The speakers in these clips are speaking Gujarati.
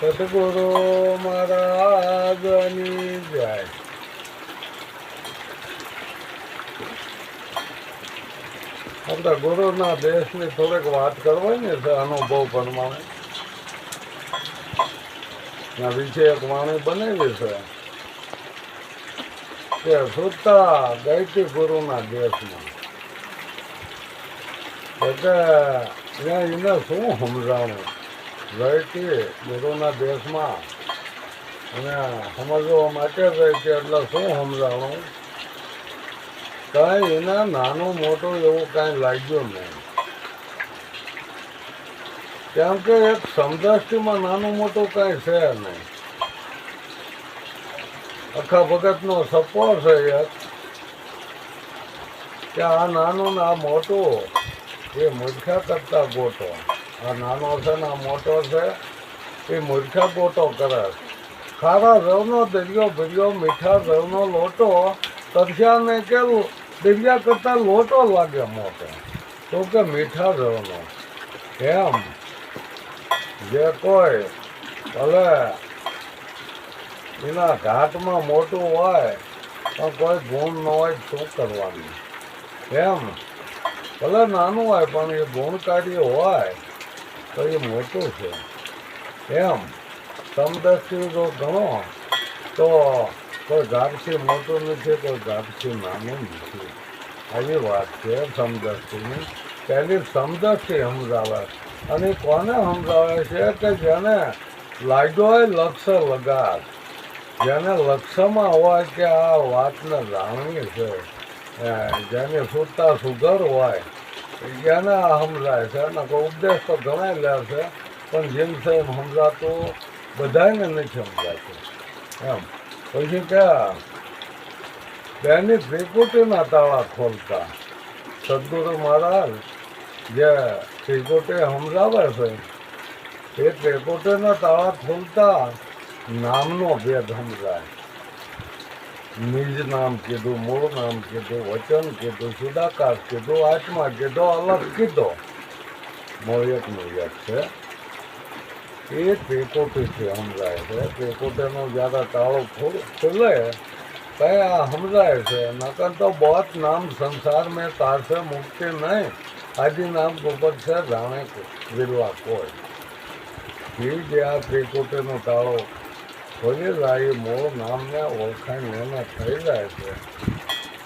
સદગુરુ મહારાજની જય. આપણા ગુરુના દેશની થોડીક વાત કરવાની છે, અનુભવ પ્રમાણે. ના વિશે એક વાણી બનેલી છે કે સુતા ગઈતી ગુરુના દેશમાં. એટલે એને શું સમજાણું ગઈતી ગુરુના દેશમાં અને સમજવા માટે છે. એટલે શું સમજાણું કાંઈ એના નાનું મોટું એવું કાંઈ લાગ્યું નહીં. કેમ કે એક સમદ્રષ્ટિમાં નાનું મોટું કાંઈ છે નહીં. આખા ભગતનો સપો છે એક કે આ નાનું ને આ મોટું એ મૂર્ખા કરતા ગોટો આ નાનો છે ને આ મોટો છે, એ મૂર્ખા પોટો કરે. ખારા રવનો દરિયો ભર્યો, મીઠા રવનો લોટો, તરસ્યાને કે દરિયા કરતાં લોટો લાગે મોટો. તો કે મીઠા રવનો. એમ જે કોઈ, ભલે એના ઘાટમાં મોટું હોય, પણ કોઈ ગુણ ન હોય તો શું કરવાનું? એમ ભલે નાનું હોય, પણ એ ગુણકારી હોય તો એ મોટું છે. એમ સમદસ્તી જો ગણો, તો કોઈ ગાપસી મોટું નથી, કોઈ ગાપસી નાનું નથી. આવી વાત છે સમદસ્તીની પહેલી સમદસ્તી સમજાવે અને કોને સમજાવે છે કે જેને લાગ્યો હોય લક્ષ્ય લગાડ. જેને લક્ષ્યમાં હોય કે આ વાતને જાણવી છે. જેને સુતા સુગર હોય એને સમજાય છે અને ઉપદેશ તો ઘણા લે છે, પણ જેમ છે એમ સમજાતું બધાને નથી સમજાતું. એમ. પછી કે બેની ત્રિકુટીના તાળા ખોલતા. સદગુરુ મહારાજ, જે ત્રિકુટી સમજાવે છે, એ ત્રિકુટીના તાળા ખોલતા નામનો ભેદ સમજાય નિજ નામ કીધું મૂળ નામ કીધું, વચન કીધું, સુદાકાર કીધું, આત્મા કીધો, અલગ કીધો. મોયકનું યક છે. એ ત્રિકોટીથી સમજાય છે. ત્રિકોટીનો જ્યારે તાળો ખોલ- કઈ આ સમજાય છે. નકર તો બહોત નામ સંસાર મેં તારસે મુક્તિ નહીં. આદિ નામ ગોપર છે, જાણે વિરવા કોઈ. જે આ ત્રિકોટીનો તાળો એ મૂળ નામને ઓળખાણ એને થઈ જાય છે.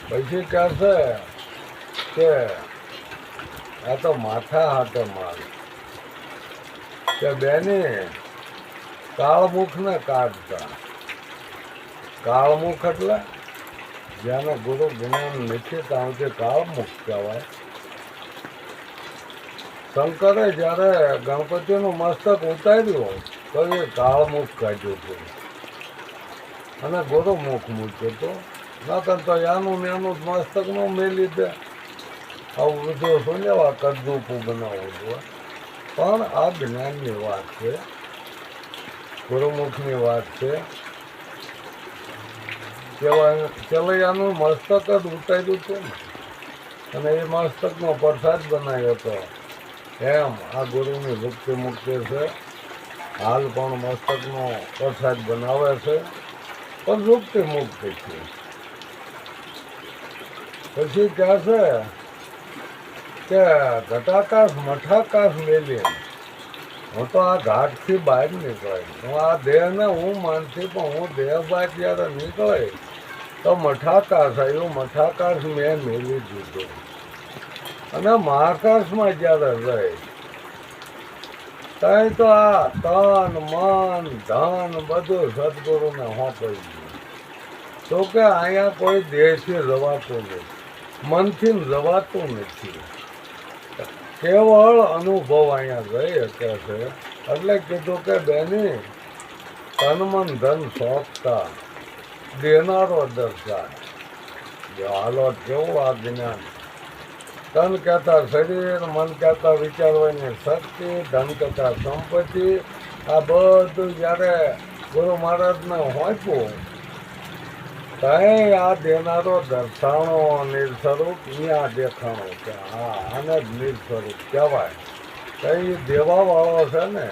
પછી કહેશે કે આ તો માથા હાથે માર. કે બેની, કાળમુખને કાઢતા કાળમુખ એટલે જેને ગુરુ જ્ઞાન નથી, કારણ કે કાળમુખ કહેવાય. શંકરે જ્યારે ગણપતિનું મસ્તક ઉતાર્યું, તો એ કાળમુખ કાઢ્યું હતું. અને ગોરુમુખ મૂક્યું હતો ના કરતા યાનું ને એનું જ મસ્તક નો મેલી દે. આવું શું લેવા કદરૂપું બનાવવું જોઈએ પણ આ જ્ઞાનની વાત છે. ગુરુમુખની વાત છે. કેવાય કેવૈયાનું મસ્તક જ ઉતાર્યું હતું ને. અને એ મસ્તકનો પ્રસાદ બનાવ્યો હતો એમ આ ગુરુની ભક્તિ મુક્તિ છે. હાલ પણ મસ્તકનો પ્રસાદ બનાવે છે. પણ મુક્તિ મુક્તિ છે પછી કહે છે કે ઘટાકાશ મઠાકાશ મેલી હું તો આ ઘાટથી બહાર નીકળાય હું આ દેહને હું માનતી પણ હું દેહ બહાર જ્યારે નીકળે તો મઠાકાશ આવ્યું મઠાકાશ મેં મેલી દીધો અને મહાકાશમાં જ્યારે રહે ત્યાં તો આ તન મન ધન બધું સદગુરુને હોંપાઈ ગયું તો કે અહીંયા કોઈ દેહથી રવાતું નથી. મનથી રવાતું નથી. કેવળ અનુભવ અહીંયા રહી શક્યા છે. એટલે કીધું કે બેની, તન મન ધન સોંપતા, દેનારો દર્શા હાલો, કેવું આ જ્ઞાન? તન કહેતા શરીર, મન કહેતા વિચારવાની શક્તિ, ધન કહેતા સંપત્તિ. આ બધું જ્યારે ગુરુ મહારાજને હોંપ્યું ત્યાં આ દેનારો દર્શાણો નિર્સ્વરૂપ અહીંયા દેખાણો કે હા, આને જ નિર્સ્વરૂપ કહેવાય. કઈ દેવાવાળો છે ને,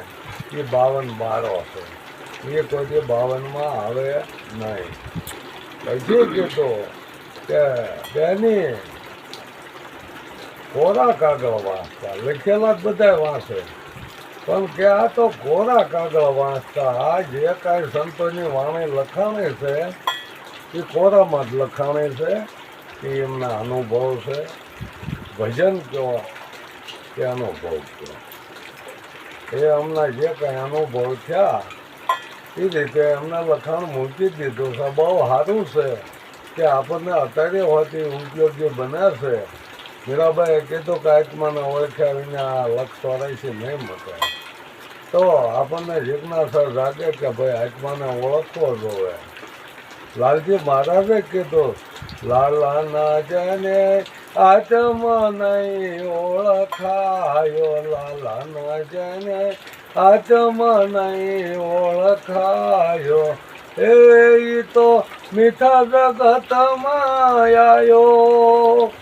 એ બાવન બારો છે. એ કોઈ બાવનમાં આવે નહીં. પછી કીધું કે બેની કોરા કાગળ વાંચતા. લખેલા જ બધા વાંચે. પણ કે આ તો કોરા કાગળ વાંચતા. આ જે કાંઈ સંતોની વાણી લખાણી છે એ કોરામાં જ લખાણી છે એ એમના અનુભવ છે. ભજન કહો કે અનુભવ કહો એ અમને જે કંઈ અનુભવ થયા, એ રીતે એમને લખાણ મૂકી દીધું છે. બહુ સારું છે કે આપણને અત્યારે હોતી ઉપયોગી બનાવશે મીરાબાઈએ કીધું કે આત્માને ઓળખાવીને આ લક્ષ ચોરાશી નહીં મૂકે તો આપણને જિજ્ઞાસા જાગે કે ભાઈ આત્માને ઓળખવો જોવે લાલજી મહારાજે કીધું લાલાના જને આત્મ નહીં ઓળખાયો. લાલાના જને આત્મ નહીં ઓળખાયો. એ તો મીઠા જગતમાં આવ્યો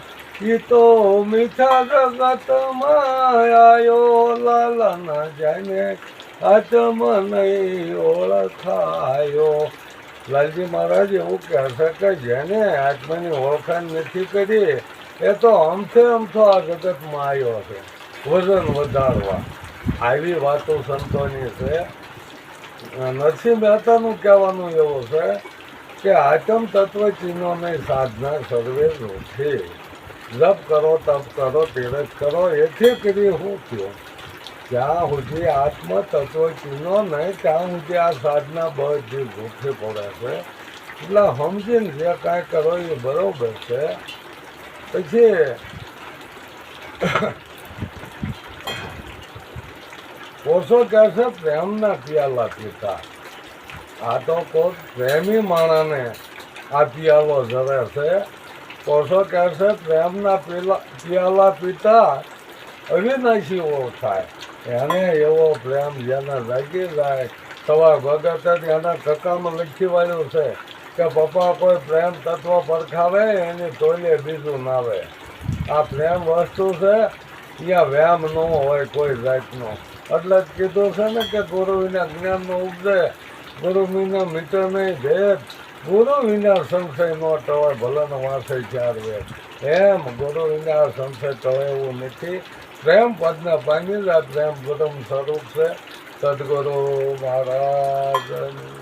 ઈ તો મીઠા જગતમાં આવ્યો લાલાના જને આત્મ ઓળખાયો. લાલજી મહારાજ, એવું કહે છે કે જેને આત્માની ઓળખાણ નથી કરી, એ તો અમથે અમથો આ જગતમાં આવ્યો છે. વજન વધારવા. આવી વાતો સંતોની છે. નરસિંહ મહેતાનું કહેવાનું એવું છે કે આત્મ તત્વ ચિહ્નોની સાધના સર્વે નથી જપ કરો, તપ કરો, તીરથ કરો, એથી કરી હું થયું? જ્યાં સુધી આત્મ તત્વ ચિહ્નો નહીં, ત્યાં સુધી આ સાધના બધી ભૂખી પડે છે. એટલે સમજીને જે કાંઈ કરો એ બરોબર છે. પછી કોષો કહે છે, પ્રેમના પિયાલા પીતા. આ તો કોઈ પ્રેમી માણસને આ પિયાલો જરે છે. કોષો કહે છે, પ્રેમના પિયાલા પીતા અવિનાશી ઓળખાય. એને એવો પ્રેમ જેને લાગી જાય, સવાર ભગત એના કકામાં લખી વાળ્યું છે કે, પપ્પા, કોઈ પ્રેમ તત્વ પરખાવે, એની તોલે બીજું નાવે આ પ્રેમ વસ્તુ છે અહીંયા વ્યામ ન હોય કોઈ જાતનો. એટલે જ કીધું છે ને કે, ગુરુ વિના જ્ઞાનનો ઉપદેશ ગુરુ વિના મિત્ર નહીં ભેદ. ગુરુ વિના સંશય નો ટવાય ભલાનો વાંસે ચાર વેદ એમ ગુરુ વિના સંશય ટવાય એવું નથી. પ્રેમ પદના પામી જ પ્રેમ ગુરમ સ્વરૂપ છે. સદગુરુ મહારાજ.